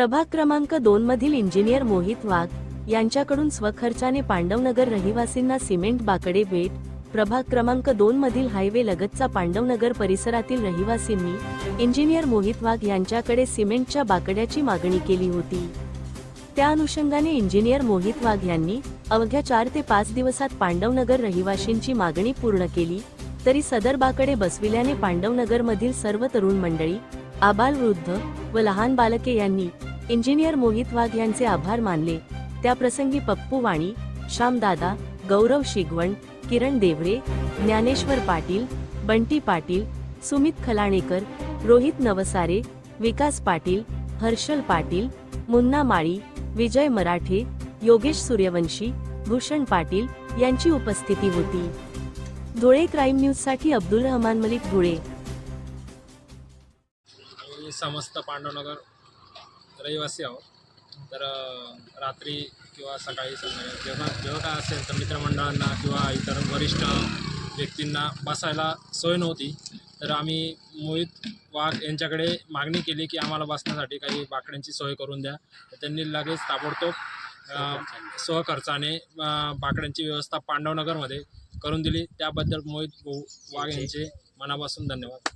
प्रभाग क्रमांक दोन मधील इंजिनियर मोहित वाघ यांच्याकडून स्वखर्चाने पांडवनगर रहिवासींना सिमेंट बाकडे भेट प्रभाग क्रमांक दोन मधील हायवे लगतचा पांडवनगर परिसरातील रहिवासींनी इंजिनियर मोहित वाघ यांच्याकडे सिमेंटच्या बाकड्याची मागणी केली होती. त्या अनुषंगाने इंजिनियर मोहित वाघ यांनी अवघ्या चार ते पाच दिवसात पांडवनगर रहिवाशींची मागणी पूर्ण केली तरी सदर बाकडे बसविल्याने पांडवनगरमधील सर्व तरुण मंडळी आबाल वृद्ध व लहान बालके यांनी इंजिनियर मोहित वाघ यांचे आभार मानले. त्याप्रसंगी पप्पू वाणी श्यामदादा गौरव शिगवण किरण देवळे ज्ञानेश्वर पाटील बंटी पाटील सुमित खलाणेकर रोहित नवसारे विकास पाटील हर्षल पाटील मुन्ना माळी विजय मराठे योगेश सूर्यवंशी भूषण पाटील यांची उपस्थिती होती. धुळे क्राईम न्यूजसाठी अब्दुल रहमान मलिक धुळे. समस्त पांडवनगर. रहिवासी आहोत. तर रात्री किंवा सकाळी संध्याकाळी जेव्हा जेव्हा काय असेल तर मित्रमंडळांना किंवा इतर वरिष्ठ व्यक्तींना बसायला सोय नव्हती. तर आम्ही मोहित वाघ यांच्याकडे मागणी केली की आम्हाला बसण्यासाठी काही बाकड्यांची सोय करून द्या. तर त्यांनी लगेच ताबडतोब अ, स्वखर्चाने बाकड्यांची व्यवस्था पांडवनगरमध्ये करून दिली. त्याबद्दल मोहित भाऊ वाघ यांचे मनापासून धन्यवाद.